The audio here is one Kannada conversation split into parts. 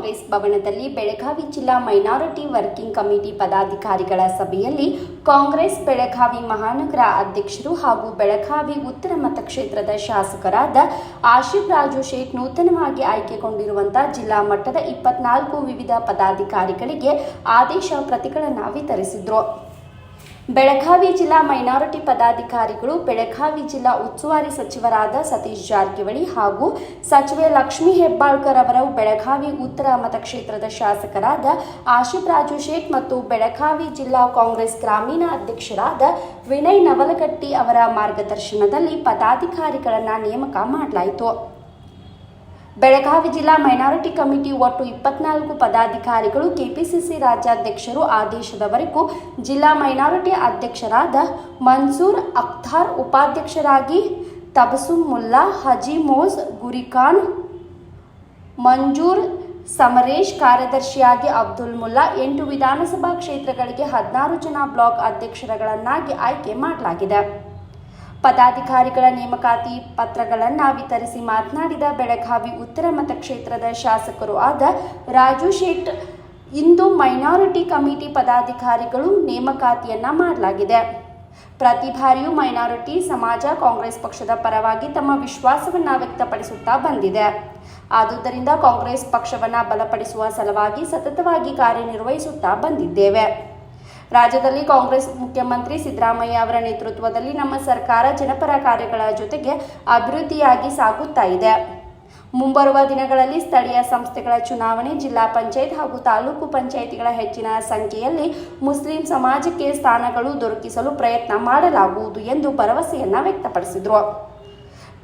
ಕಾಂಗ್ರೆಸ್ ಭವನದಲ್ಲಿ ಬೆಳಗಾವಿ ಜಿಲ್ಲಾ ಮೈನಾರಿಟಿ ವರ್ಕಿಂಗ್ ಕಮಿಟಿ ಪದಾಧಿಕಾರಿಗಳ ಸಭೆಯಲ್ಲಿ ಕಾಂಗ್ರೆಸ್ ಬೆಳಗಾವಿ ಮಹಾನಗರ ಅಧ್ಯಕ್ಷರು ಹಾಗೂ ಬೆಳಗಾವಿ ಉತ್ತರ ಮತಕ್ಷೇತ್ರದ ಶಾಸಕರಾದ ಆಶಿಫ್ ರಾಜು ಶೇಖ್ ನೂತನವಾಗಿ ಆಯ್ಕೆಗೊಂಡಿರುವಂತಹ ಜಿಲ್ಲಾ ಮಟ್ಟದ ಇಪ್ಪತ್ನಾಲ್ಕು ವಿವಿಧ ಪದಾಧಿಕಾರಿಗಳಿಗೆ ಆದೇಶ ಪ್ರತಿಗಳನ್ನು ವಿತರಿಸಿದ್ರು. ಬೆಳಗಾವಿ ಜಿಲ್ಲಾ ಮೈನಾರಿಟಿ ಪದಾಧಿಕಾರಿಗಳು, ಬೆಳಗಾವಿ ಜಿಲ್ಲಾ ಉಸ್ತುವಾರಿ ಸಚಿವರಾದ ಸತೀಶ್ ಜಾರಕಿಹೊಳಿ ಹಾಗೂ ಸಚಿವೆ ಲಕ್ಷ್ಮೀ ಹೆಬ್ಬಾಳ್ಕರ್ ಅವರು ಬೆಳಗಾವಿ ಉತ್ತರ ಮತಕ್ಷೇತ್ರದ ಶಾಸಕರಾದ ಆಶಿಫ್ ರಾಜು ಶೇಖ್ ಮತ್ತು ಬೆಳಗಾವಿ ಜಿಲ್ಲಾ ಕಾಂಗ್ರೆಸ್ ಗ್ರಾಮೀಣ ಅಧ್ಯಕ್ಷರಾದ ವಿನಯ್ ನವಲಗಟ್ಟಿ ಅವರ ಮಾರ್ಗದರ್ಶನದಲ್ಲಿ ಪದಾಧಿಕಾರಿಗಳನ್ನು ನೇಮಕ ಮಾಡಲಾಯಿತು. ಬೆಳಗಾವಿ ಜಿಲ್ಲಾ ಮೈನಾರಿಟಿ ಕಮಿಟಿ ಒಟ್ಟು ಇಪ್ಪತ್ನಾಲ್ಕು ಪದಾಧಿಕಾರಿಗಳು ಕೆಪಿಸಿಸಿ ರಾಜ್ಯಾಧ್ಯಕ್ಷರು ಆದೇಶದವರೆಗೂ ಜಿಲ್ಲಾ ಮೈನಾರಿಟಿ ಅಧ್ಯಕ್ಷರಾದ ಮನ್ಸೂರ್ ಅಖ್ತಾರ್ ಉಪಾಧ್ಯಕ್ಷರಾಗಿ ತಬಸುಮ್ ಮುಲ್ಲಾ, ಹಜಿ ಮೋಸ್, ಗುರಿಖಾನ್, ಮಂಜೂರ್ ಸಮರೇಶ್ ಕಾರ್ಯದರ್ಶಿಯಾಗಿ ಅಬ್ದುಲ್ ಮುಲ್ಲಾ, ಎಂಟು ವಿಧಾನಸಭಾ ಕ್ಷೇತ್ರಗಳಿಗೆ ಹದಿನಾರು ಜನ ಬ್ಲಾಕ್ ಅಧ್ಯಕ್ಷರುಗಳನ್ನಾಗಿ ಆಯ್ಕೆ ಮಾಡಲಾಗಿದೆ. ಪದಾಧಿಕಾರಿಗಳ ನೇಮಕಾತಿ ಪತ್ರಗಳನ್ನು ವಿತರಿಸಿ ಮಾತನಾಡಿದ ಬೆಳಗಾವಿ ಉತ್ತರ ಮತಕ್ಷೇತ್ರದ ಶಾಸಕರು ಆದ ರಾಜು ಶೇಟ್, ಇಂದು ಮೈನಾರಿಟಿ ಕಮಿಟಿ ಪದಾಧಿಕಾರಿಗಳು ನೇಮಕಾತಿಯನ್ನ ಮಾಡಲಾಗಿದೆ. ಪ್ರತಿ ಬಾರಿಯೂ ಮೈನಾರಿಟಿ, ಸಮಾಜ, ಕಾಂಗ್ರೆಸ್ ಪಕ್ಷದ ಪರವಾಗಿ ತಮ್ಮ ವಿಶ್ವಾಸವನ್ನು ವ್ಯಕ್ತಪಡಿಸುತ್ತಾ ಬಂದಿದೆ. ಆದುದರಿಂದ ಕಾಂಗ್ರೆಸ್ ಪಕ್ಷವನ್ನ ಬಲಪಡಿಸುವ ಸಲುವಾಗಿ ಸತತವಾಗಿ ಕಾರ್ಯನಿರ್ವಹಿಸುತ್ತಾ ಬಂದಿದ್ದೇವೆ. ರಾಜ್ಯದಲ್ಲಿ ಕಾಂಗ್ರೆಸ್ ಮುಖ್ಯಮಂತ್ರಿ ಸಿದ್ದರಾಮಯ್ಯ ಅವರ ನೇತೃತ್ವದಲ್ಲಿ ನಮ್ಮ ಸರ್ಕಾರ ಜನಪರ ಕಾರ್ಯಗಳ ಜೊತೆಗೆ ಅಭಿವೃದ್ಧಿಯಾಗಿ ಸಾಗುತ್ತಾ ಇದೆ. ಮುಂಬರುವ ದಿನಗಳಲ್ಲಿ ಸ್ಥಳೀಯ ಸಂಸ್ಥೆಗಳ ಚುನಾವಣೆ, ಜಿಲ್ಲಾ ಪಂಚಾಯತ್ ಹಾಗೂ ತಾಲೂಕು ಪಂಚಾಯಿತಿಗಳ ಹೆಚ್ಚಿನ ಸಂಖ್ಯೆಯಲ್ಲಿ ಮುಸ್ಲಿಂ ಸಮಾಜಕ್ಕೆ ಸ್ಥಾನಗಳು ದೊರಕಿಸಲು ಪ್ರಯತ್ನ ಮಾಡಲಾಗುವುದು ಎಂದು ಭರವಸೆಯನ್ನ ವ್ಯಕ್ತಪಡಿಸಿದರು.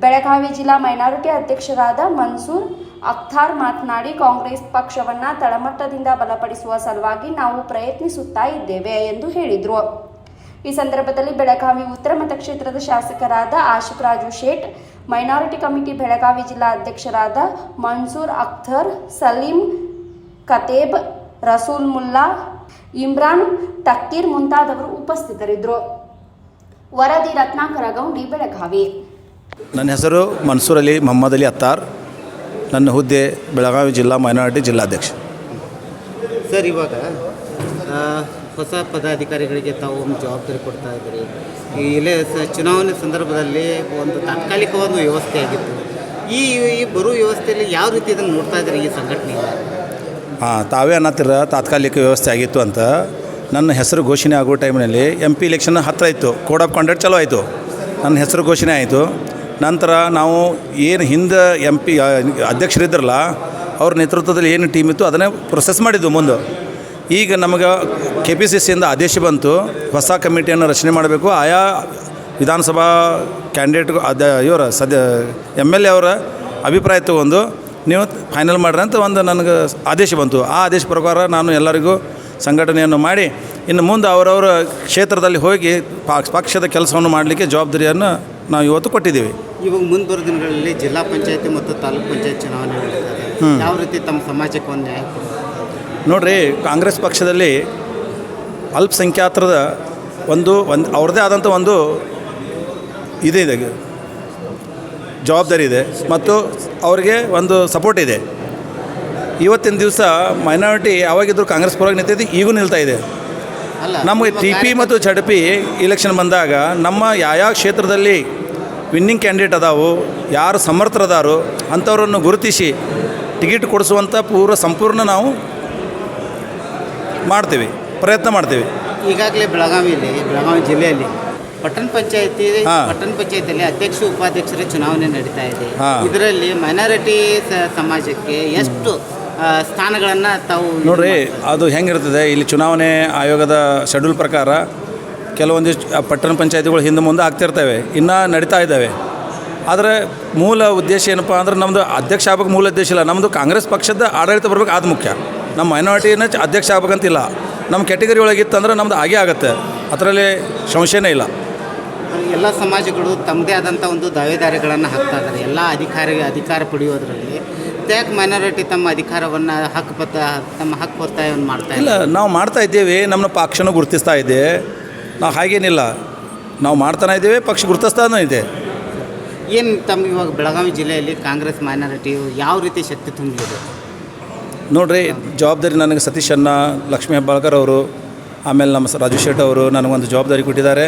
ಬೆಳಗಾವಿ ಜಿಲ್ಲಾ ಮೈನಾರಿಟಿ ಅಧ್ಯಕ್ಷರಾದ ಮನ್ಸೂರ್ ಅಖ್ತಾರ್ ಮಾತನಾಡಿ, ಕಾಂಗ್ರೆಸ್ ಪಕ್ಷವನ್ನ ತಳಮಟ್ಟದಿಂದ ಬಲಪಡಿಸುವ ಸಲುವಾಗಿ ನಾವು ಪ್ರಯತ್ನಿಸುತ್ತಾ ಇದ್ದೇವೆ ಎಂದು ಹೇಳಿದರು. ಈ ಸಂದರ್ಭದಲ್ಲಿ ಬೆಳಗಾವಿ ಉತ್ತರ ಮತಕ್ಷೇತ್ರದ ಶಾಸಕರಾದ ಆಶಿಫ್ ರಾಜು ಶೇಟ್, ಮೈನಾರಿಟಿ ಕಮಿಟಿ ಬೆಳಗಾವಿ ಜಿಲ್ಲಾ ಅಧ್ಯಕ್ಷರಾದ ಮನ್ಸೂರ್ ಅಖ್ತರ್, ಸಲೀಂ ಕತೇಬ್, ರಸೂಲ್ ಮುಲ್ಲಾ, ಇಮ್ರಾನ್ ತಕ್ಕೀರ್ ಮುಂತಾದವರು ಉಪಸ್ಥಿತರಿದ್ದರು ವರದಿ ರತ್ನಾಕರ ಗೌಂಡಿ ಬೆಳಗಾವಿ. ನನ್ನ ಹೆಸರು ಮನ್ಸೂರ್ ಅಲಿ ಮೊಹಮ್ಮದ್ ಅಲಿ ಅತ್ತಾರ್. ನನ್ನ ಹುದ್ದೆ ಬೆಳಗಾವಿ ಜಿಲ್ಲಾ ಮೈನಾರಿಟಿ ಜಿಲ್ಲಾಧ್ಯಕ್ಷ. ಸರ್ ಇವಾಗ ಹೊಸ ಪದಾಧಿಕಾರಿಗಳಿಗೆ ತಾವು ಒಂದು ಜವಾಬ್ದಾರಿ ಕೊಡ್ತಾ ಇದ್ದೀರಿ. ಈ ಇಲ್ಲೇ ಚುನಾವಣೆ ಸಂದರ್ಭದಲ್ಲಿ ಒಂದು ತಾತ್ಕಾಲಿಕ ಒಂದು ವ್ಯವಸ್ಥೆ ಆಗಿತ್ತು. ಈ ಈ ಬರೋ ವ್ಯವಸ್ಥೆಯಲ್ಲಿ ಯಾವ ರೀತಿ ಇದನ್ನು ನೋಡ್ತಾ ಇದ್ದೀರಿ ಈ ಸಂಘಟನೆ ಹಾಂ ತಾವೇ ಅನ್ನತ್ತಿರ ತಾತ್ಕಾಲಿಕ ವ್ಯವಸ್ಥೆ ಆಗಿತ್ತು ಅಂತ. ನನ್ನ ಹೆಸರು ಘೋಷಣೆ ಆಗೋ ಟೈಮ್ನಲ್ಲಿ ಎಂ ಪಿ ಇಲೆಕ್ಷನ್ ಹತ್ತಿರ ಇತ್ತು. ಕೋಡ್ ಆಫ್ ಕಾಂಡಕ್ಟ್ ಚಲೋ ಆಯಿತು. ನನ್ನ ಹೆಸರು ಘೋಷಣೆ ಆಯಿತು. ನಂತರ ನಾವು ಏನು ಹಿಂದೆ ಎಂ ಪಿ ಅಧ್ಯಕ್ಷರಿದ್ರಲ್ಲ, ಅವ್ರ ನೇತೃತ್ವದಲ್ಲಿ ಏನು ಟೀಮ್ ಇತ್ತು, ಅದನ್ನೇ ಪ್ರೊಸೆಸ್ ಮಾಡಿದ್ದು ಮುಂದೆ. ಈಗ ನಮಗೆ ಕೆ ಪಿ ಸಿ ಸಿಯಿಂದ ಆದೇಶ ಬಂತು, ಹೊಸ ಕಮಿಟಿಯನ್ನು ರಚನೆ ಮಾಡಬೇಕು. ಆಯಾ ವಿಧಾನಸಭಾ ಕ್ಯಾಂಡಿಡೇಟ್ ಅದ, ಇವರ ಸದ್ಯ ಎಂ ಎಲ್ ಎ ಅವರ ಅಭಿಪ್ರಾಯ ತಗೊಂಡು, ನೀವು ಫೈನಲ್ ಮಾಡ್ರಿ ಅಂತ ಒಂದು ನನಗೆ ಆದೇಶ ಬಂತು. ಆ ಆದೇಶ ಪ್ರಕಾರ ನಾನು ಎಲ್ಲರಿಗೂ ಸಂಘಟನೆಯನ್ನು ಮಾಡಿ, ಇನ್ನು ಮುಂದೆ ಅವರವರ ಕ್ಷೇತ್ರದಲ್ಲಿ ಹೋಗಿ ಪಕ್ಷ- ಪಕ್ಷದ ಕೆಲಸವನ್ನು ಮಾಡಲಿಕ್ಕೆ ಜವಾಬ್ದಾರಿಯನ್ನು ನಾವು ಇವತ್ತು ಕೊಟ್ಟಿದ್ದೀವಿ. ಇವಾಗ ಮುಂದುವರೆದ ದಿನಗಳಲ್ಲಿ ಜಿಲ್ಲಾ ಪಂಚಾಯತಿ ಮತ್ತು ತಾಲೂಕು ಪಂಚಾಯತ್ ಚುನಾವಣೆ ಯಾವ ರೀತಿ ತಮ್ಮ ಸಮಾಜಕ್ಕೆ ಒಂದು ನ್ಯಾಯ ನೋಡ್ರಿ ಕಾಂಗ್ರೆಸ್ ಪಕ್ಷದಲ್ಲಿ ಅಲ್ಪಸಂಖ್ಯಾತರದ ಒಂದು ಒಂದು ಅವ್ರದ್ದೇ ಆದಂಥ ಒಂದು ಇದೆ ಇದೆ. ಜವಾಬ್ದಾರಿ ಇದೆ ಮತ್ತು ಅವರಿಗೆ ಒಂದು ಸಪೋರ್ಟ್ ಇದೆ. ಇವತ್ತಿನ ದಿವಸ ಮೈನಾರಿಟಿ ಯಾವಾಗಿದ್ದರೂ ಕಾಂಗ್ರೆಸ್ ಪರವಾಗಿ ನಿಂತಿದ್ದು ಈಗೂ ನಿಲ್ತಾ ಇದೆ. ಅಲ್ಲ ನಮಗೆ ಟಿ ಪಿ ಮತ್ತು ಚಡಪಿ ಇಲೆಕ್ಷನ್ ಬಂದಾಗ ನಮ್ಮ ಯಾವ ಕ್ಷೇತ್ರದಲ್ಲಿ ವಿನ್ನಿಂಗ್ ಕ್ಯಾಂಡಿಡೇಟ್ ಅದಾವು ಯಾರು ಸಮರ್ಥರದಾರು ಅಂಥವ್ರನ್ನು ಗುರುತಿಸಿ ಟಿಕೆಟ್ ಕೊಡಿಸುವಂಥ ಪೂರ್ವ ಸಂಪೂರ್ಣ ನಾವು ಮಾಡ್ತೀವಿ ಪ್ರಯತ್ನ ಮಾಡ್ತೀವಿ. ಈಗಾಗಲೇ ಬೆಳಗಾವಿಯಲ್ಲಿ ಬೆಳಗಾವಿ ಜಿಲ್ಲೆಯಲ್ಲಿ ಪಟ್ಟಣ ಪಂಚಾಯತಿ ಪಟ್ಟಣ ಪಂಚಾಯತಿಯಲ್ಲಿ ಅಧ್ಯಕ್ಷ ಉಪಾಧ್ಯಕ್ಷರ ಚುನಾವಣೆ ನಡೀತಾ ಇದೆ. ಇದರಲ್ಲಿ ಮೈನಾರಿಟಿ ಸಮಾಜಕ್ಕೆ ಎಷ್ಟು ಸ್ಥಾನಗಳನ್ನು ತಾವು ನೋಡ್ರಿ? ಅದು ಹೆಂಗಿರ್ತದೆ ಇಲ್ಲಿ ಚುನಾವಣೆ ಆಯೋಗದ ಶೆಡ್ಯೂಲ್ ಪ್ರಕಾರ ಕೆಲವೊಂದಿಷ್ಟು ಪಟ್ಟಣ ಪಂಚಾಯತಿಗಳು ಹಿಂದೆ ಮುಂದೆ ಆಗ್ತಿರ್ತವೆ ಇನ್ನೂ ನಡೀತಾ ಇದ್ದಾವೆ. ಆದರೆ ಮೂಲ ಉದ್ದೇಶ ಏನಪ್ಪ ಅಂದ್ರೆ ನಮ್ಮದು ಅಧ್ಯಕ್ಷ ಆಗ್ಬೇಕು ಮೂಲ ಉದ್ದೇಶ ಇಲ್ಲ. ನಮ್ಮದು ಕಾಂಗ್ರೆಸ್ ಪಕ್ಷದ ಆಡಳಿತ ಬರ್ಬೇಕು ಅದು ಮುಖ್ಯ. ನಮ್ಮ ಮೈನಾರಿಟಿನ ಅಧ್ಯಕ್ಷ ಆಗ್ಬೇಕಂತಿಲ್ಲ. ನಮ್ಮ ಕ್ಯಾಟಗರಿ ಒಳಗಿತ್ತಂದ್ರೆ ನಮ್ದು ಆಗೇ ಆಗುತ್ತೆ. ಅದರಲ್ಲಿ ಸಂಶಯನೇ ಇಲ್ಲ. ಎಲ್ಲ ಸಮಾಜಗಳು ತಮ್ಮದೇ ಆದಂಥ ಒಂದು ದಾವೇದಾರಿಗಳನ್ನು ಹಾಕ್ತಾ ಇದ್ದಾರೆ ಎಲ್ಲ ಅಧಿಕಾರಿ ಅಧಿಕಾರ ಪಡೆಯೋದ್ರಲ್ಲಿ ಯಾಕೆ ಮೈನಾರಿಟಿ ತಮ್ಮ ಅಧಿಕಾರವನ್ನು ಹಕ್ಕು ಪತ್ತ ತಮ್ಮ ಹಕ್ಕು ಒತ್ತಾಯವನ್ನು ಮಾಡ್ತಾ ಇಲ್ಲ ಇಲ್ಲ ನಾವು ಮಾಡ್ತಾ ಇದ್ದೇವೆ ನಮ್ಮ ಪಕ್ಷನೂ ಗುರುತಿಸ್ತಾ ಇದೆ. ನಾವು ಹಾಗೇನಿಲ್ಲ. ನಾವು ಮಾಡ್ತಾನೆ ಇದ್ದೇವೆ ಪಕ್ಷ ಗುರುತಿಸ್ತಾನೂ ಇದೆ. ಏನು ತಮ್ಮ ಇವಾಗ ಬೆಳಗಾವಿ ಜಿಲ್ಲೆಯಲ್ಲಿ ಕಾಂಗ್ರೆಸ್ ಮೈನಾರಿಟಿ ಯಾವ ರೀತಿ ಶಕ್ತಿ ತುಂಬಿದೆ? ನೋಡ್ರಿ ಜವಾಬ್ದಾರಿ ನನಗೆ ಸತೀಶ್ ಅಣ್ಣ ಲಕ್ಷ್ಮೀ ಹೆಬ್ಬಾಳ್ಕರ್ ಅವರು ಆಮೇಲೆ ನಮ್ಮ ರಾಜು ಶೇಟ್ ಅವರು ನನಗೊಂದು ಜವಾಬ್ದಾರಿ ಕೊಟ್ಟಿದ್ದಾರೆ.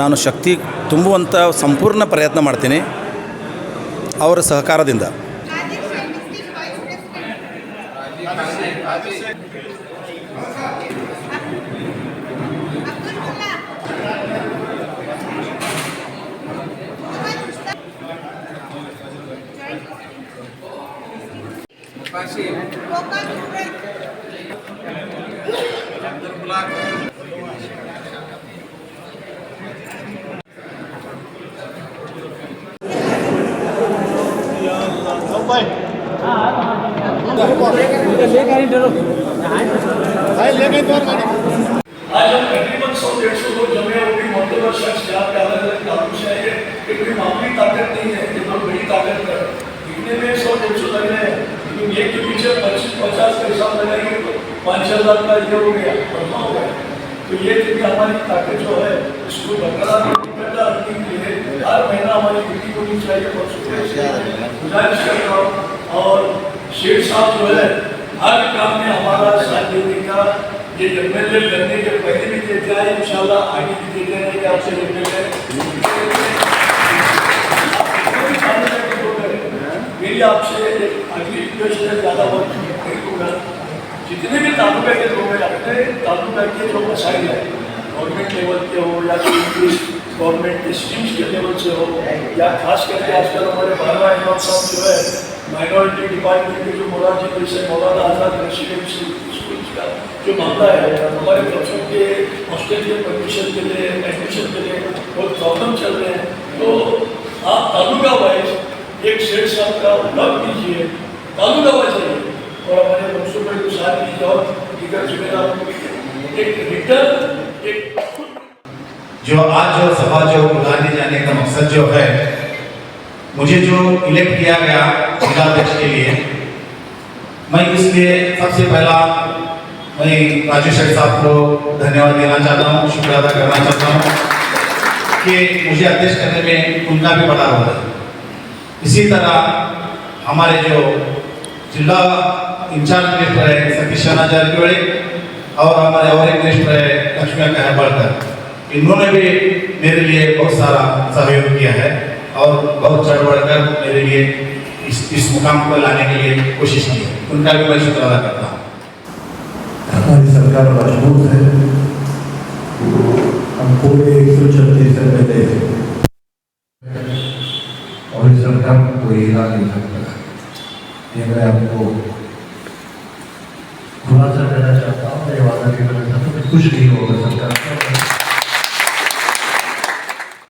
ನಾನು ಶಕ್ತಿ ತುಂಬುವಂಥ ಸಂಪೂರ್ಣ ಪ್ರಯತ್ನ ಮಾಡ್ತೀನಿ. ಅವರ ಸಹಕಾರದಿಂದ. લે કઈ દો હા લે કઈ દો ગાડી हज़ार का ये हो गया बढ़ा हो गया तो ये कि हमारी ताकत जो है, इसको बरकरार रखने के लिए हर महीना हमारी मीटिंग होनी चाहिए गुजारिश करता हूँ, और शेख साहब जो है, हर काम में हमारा साथ देने का, ये एम एल ए लगने के पहले भी देते आए इंशाल्लाह आगे भी देते रहेंगे आपसे एम मेरी आपसे एक अगली रिक्वेस्ट है, ज़्यादा वक्त नहीं जितने भी तालुका के लोग हैं अपने तालुका के जो मसाइल है गवर्नमेंट लेवल के हो या गवर्नमेंट स्कीम्स के लेवल से हो, या खास करके आजकल हमारे बारवा इमाम साहब जो है माइनॉरिटी डिपार्टमेंट के जो मोरारजी जैसे मौलाना आज़ाद रेसिडेंशियल स्कूल का जो मामला है, हमारे बच्चों के हॉस्टल के परमिशन के लिए एडमिशन के लिए बहुत प्रॉब्लम चल रहे हैं। तो आप तालुका वाइज एक शेर साहब का ब्लॉक कीजिए तालुका वाइज रहिए और हमारे बच्चों को एक साथ कीजिए और दीगर जिम्मेदारों एक रिटर्न एक जो आज जो सभा, जो बुलाने जाने का मकसद जो है, मुझे जो इलेक्ट किया गया जिलाध्यक्ष के लिए, मैं इसलिए सबसे पहला मैं राजू शेख साहब को धन्यवाद देना चाहता हूँ शुक्र अदा करना चाहता हूँ कि मुझे अध्यक्ष करने में उनका भी बड़ा रोल है। इसी तरह हमारे जो जिला इंचार्ज मिनिस्टर है सतीश चंद्र जारकिहोड़ी और हमारे और एक मिनिस्टर है लक्ष्मी अक्का हेब्बाळकर इन्होंने भी मेरे लिए बहुत सारा सहयोग किया है और बहुत चढ़ बढ़कर मेरे लिए इस इस मुकाम को लाने के लिए कोशिश की है उनका भी मैं शुक्र अदा करता हूँ हमारी सरकार मज़बूत है हम पूरे एक सौ छत्तीस पहले और इस सरकार को कोई हिला नहीं सकता ये मैं आपको खुलासा करना चाहता हूँ मेरे वादा के कुछ नहीं होगा सरकार